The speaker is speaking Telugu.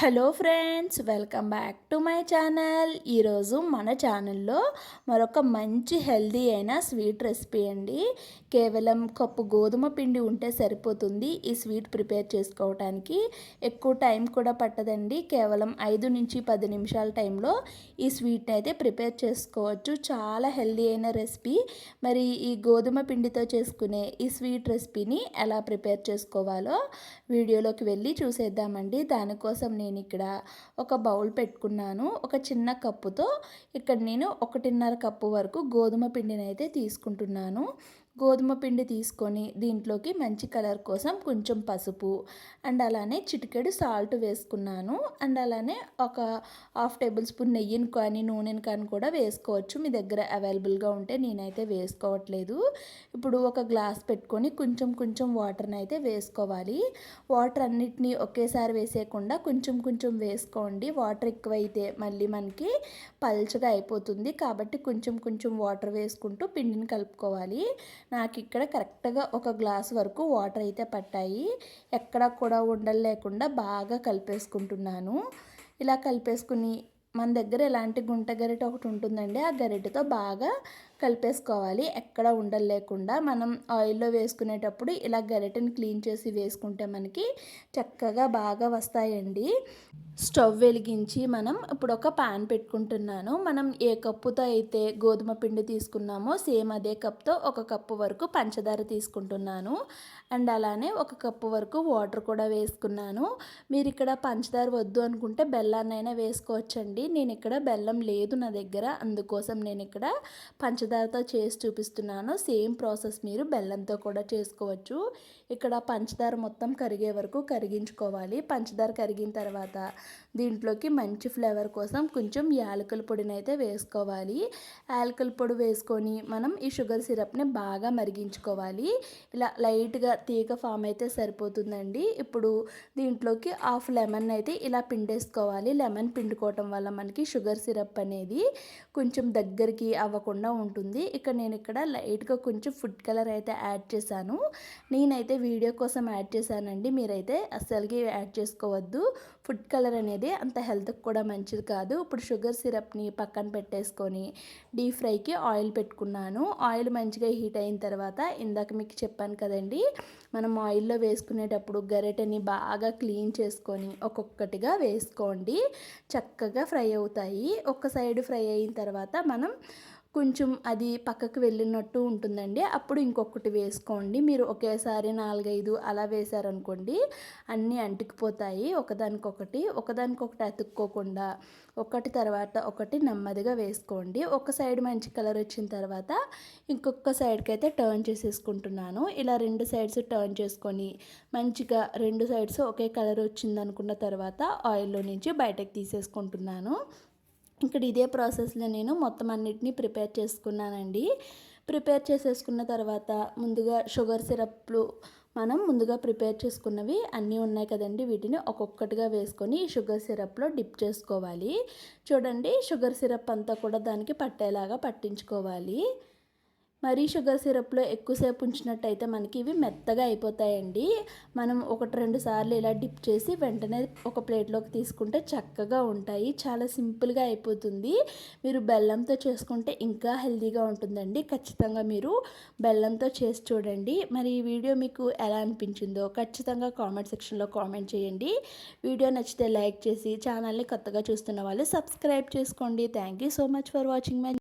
Hello friends welcome back to my channel. ఈరోజు మన ఛానల్లో మరొక మంచి హెల్దీ అయిన స్వీట్ రెసిపీ అండి. కేవలం కప్పు గోధుమ పిండి ఉంటే సరిపోతుంది ఈ స్వీట్ ప్రిపేర్ చేసుకోవడానికి ఎక్కువ టైం కూడా పట్టదండి. కేవలం ఐదు నుంచి పది నిమిషాల టైంలో ఈ స్వీట్ని అయితే ప్రిపేర్ చేసుకోవచ్చు. చాలా హెల్దీ అయిన రెసిపీ. మరి ఈ గోధుమ పిండితో చేసుకునే ఈ స్వీట్ రెసిపీని ఎలా ప్రిపేర్ చేసుకోవాలో వీడియోలోకి వెళ్ళి చూసేద్దామండి. దానికోసం నేను నేను ఇక్కడ ఒక బౌల్ పెట్టుకున్నాను. ఒక చిన్న కప్పుతో ఇక్కడ నేను ఒకటిన్నర కప్పు వరకు గోధుమ పిండిని అయితే తీసుకుంటున్నాను. గోధుమ పిండి తీసుకొని దీంట్లోకి మంచి కలర్ కోసం కొంచెం పసుపు అండ్ అలానే చిటికెడు సాల్ట్ వేసుకున్నాను. అండ్ అలానే ఒక హాఫ్ టేబుల్ స్పూన్ నెయ్యిని కానీ నూనెని కానీ కూడా వేసుకోవచ్చు. మీ దగ్గర అవైలబుల్గా ఉంటే నేనైతే వేసుకోవట్లేదు. ఇప్పుడు ఒక గ్లాస్ పెట్టుకొని కొంచెం కొంచెం వాటర్ని అయితే వేసుకోవాలి. వాటర్ అన్నిటినీ ఒకేసారి వేసేయకుండా కొంచెం కొంచెం వేసుకోండి. వాటర్ ఎక్కువైతే మళ్ళీ మనకి పల్చగా అయిపోతుంది కాబట్టి కొంచెం కొంచెం వాటర్ వేసుకుంటూ పిండిని కలుపుకోవాలి. నాకు ఇక్కడ కరెక్ట్గా ఒక గ్లాస్ వరకు వాటర్ అయితే పట్టాయి. ఎక్కడ కూడా ఉండలు లేకుండా బాగా కలిపేసుకుంటున్నాను. ఇలా కలిపేసుకుని మన దగ్గర ఎలాంటి గుంట గరిట ఒకటి ఉంటుందండి ఆ గరిటతో బాగా కలిపేసుకోవాలి. ఎక్కడ ఉండలు లేకుండా మనం ఆయిల్లో వేసుకునేటప్పుడు ఇలా గరిటెని క్లీన్ చేసి వేసుకుంటే మనకి చక్కగా బాగా వస్తాయండి. స్టవ్ వెలిగించి మనం ఇప్పుడు ఒక పాన్ పెట్టుకుంటున్నాను. మనం ఏ కప్పుతో అయితే గోధుమ పిండి తీసుకున్నామో సేమ్ అదే కప్తో ఒక కప్పు వరకు పంచదార తీసుకుంటున్నాను. అండ్ అలానే ఒక కప్పు వరకు వాటర్ కూడా వేసుకున్నాను. మీరు ఇక్కడ పంచదార వద్దు అనుకుంటే బెల్లాన్నైనా వేసుకోవచ్చండి. నేను ఇక్కడ బెల్లం లేదు నా దగ్గర. అందుకోసం నేను ఇక్కడ పంచదారతో చేసి చూపిస్తున్నాను. సేమ్ ప్రాసెస్ మీరు బెల్లంతో కూడా చేసుకోవచ్చు. ఇక్కడ పంచదార మొత్తం కరిగే వరకు కరిగించుకోవాలి. పంచదార కరిగిన తర్వాత దీంట్లోకి మంచి ఫ్లేవర్ కోసం కొంచెం యాలకుల పొడిని అయితే వేసుకోవాలి. యాలకుల పొడి వేసుకొని మనం ఈ షుగర్ సిరప్ని బాగా మరిగించుకోవాలి. ఇలా లైట్గా తీగ ఫామ్ అయితే సరిపోతుందండి. ఇప్పుడు దీంట్లోకి హాఫ్ లెమన్ అయితే ఇలా పిండేసుకోవాలి. లెమన్ పిండుకోవటం వల్ల మనకి షుగర్ సిరప్ అనేది కొంచెం దగ్గరికి అవ్వకుండా ఉంటుంది. ఇక్కడ నేను ఇక్కడ లైట్గా కొంచెం ఫుడ్ కలర్ అయితే యాడ్ చేశాను. నేనైతే వీడియో కోసం యాడ్ చేశానండి. మీరైతే అస్సలకి యాడ్ చేసుకోవద్దు. ఫుడ్ కలర్ అనేది అంత హెల్త్కి కూడా మంచిది కాదు. ఇప్పుడు షుగర్ సిరప్ని పక్కన పెట్టేసుకొని డీప్ ఫ్రైకి ఆయిల్ పెట్టుకున్నాను. ఆయిల్ మంచిగా హీట్ అయిన తర్వాత ఇందాక మీకు చెప్పాను కదండి మనం ఆయిల్లో వేసుకునేటప్పుడు గరిటెని బాగా క్లీన్ చేసుకొని ఒక్కొక్కటిగా వేసుకోండి. చక్కగా ఫ్రై అవుతాయి. ఒక సైడ్ ఫ్రై అయిన తర్వాత మనం కొంచెం అది పక్కకు వెళ్ళినట్టు ఉంటుందండి. అప్పుడు ఇంకొకటి వేసుకోండి. మీరు ఒకేసారి నాలుగైదు అలా వేశారనుకోండి అన్నీ అంటుకుపోతాయి. ఒకదానికొకటి ఒకదానికొకటి అతుక్కోకుండా ఒకటి తర్వాత ఒకటి నెమ్మదిగా వేసుకోండి. ఒక సైడ్ మంచి కలర్ వచ్చిన తర్వాత ఇంకొక సైడ్కి అయితే టర్న్ చేసేసుకుంటున్నాను. ఇలా రెండు సైడ్స్ టర్న్ చేసుకొని మంచిగా రెండు సైడ్స్ ఒకే కలర్ వచ్చిందనుకున్న తర్వాత ఆయిల్లో నుంచి బయటకు తీసేసుకుంటున్నాను. ఇక్కడ ఇదే ప్రాసెస్లో నేను మొత్తం అన్నిటినీ ప్రిపేర్ చేసుకున్నానండి. ప్రిపేర్ చేసేసుకున్న తర్వాత ముందుగా షుగర్ సిరప్లు మనం ముందుగా ప్రిపేర్ చేసుకున్నవి అన్నీ ఉన్నాయి కదండి. వీటిని ఒక్కొక్కటిగా వేసుకొని షుగర్ సిరప్లో డిప్ చేసుకోవాలి. చూడండి షుగర్ సిరప్ అంతా కూడా దానికి పట్టేలాగా పట్టించుకోవాలి. మరీ షుగర్ సిరప్లో ఎక్కువసేపు ఉంచినట్టయితే మనకి ఇవి మెత్తగా అయిపోతాయండి. మనం ఒకటి రెండు సార్లు ఇలా డిప్ చేసి వెంటనే ఒక ప్లేట్లోకి తీసుకుంటే చక్కగా ఉంటాయి. చాలా సింపుల్గా అయిపోతుంది. మీరు బెల్లంతో చేసుకుంటే ఇంకా హెల్తీగా ఉంటుందండి. ఖచ్చితంగా మీరు బెల్లంతో చేసి చూడండి. మరి ఈ వీడియో మీకు ఎలా అనిపించిందో ఖచ్చితంగా కామెంట్ సెక్షన్లో కామెంట్ చేయండి. వీడియో నచ్చితే లైక్ చేసి ఛానల్ని కొత్తగా చూస్తున్న వాళ్ళు సబ్స్క్రైబ్ చేసుకోండి. Thank you so much for watching my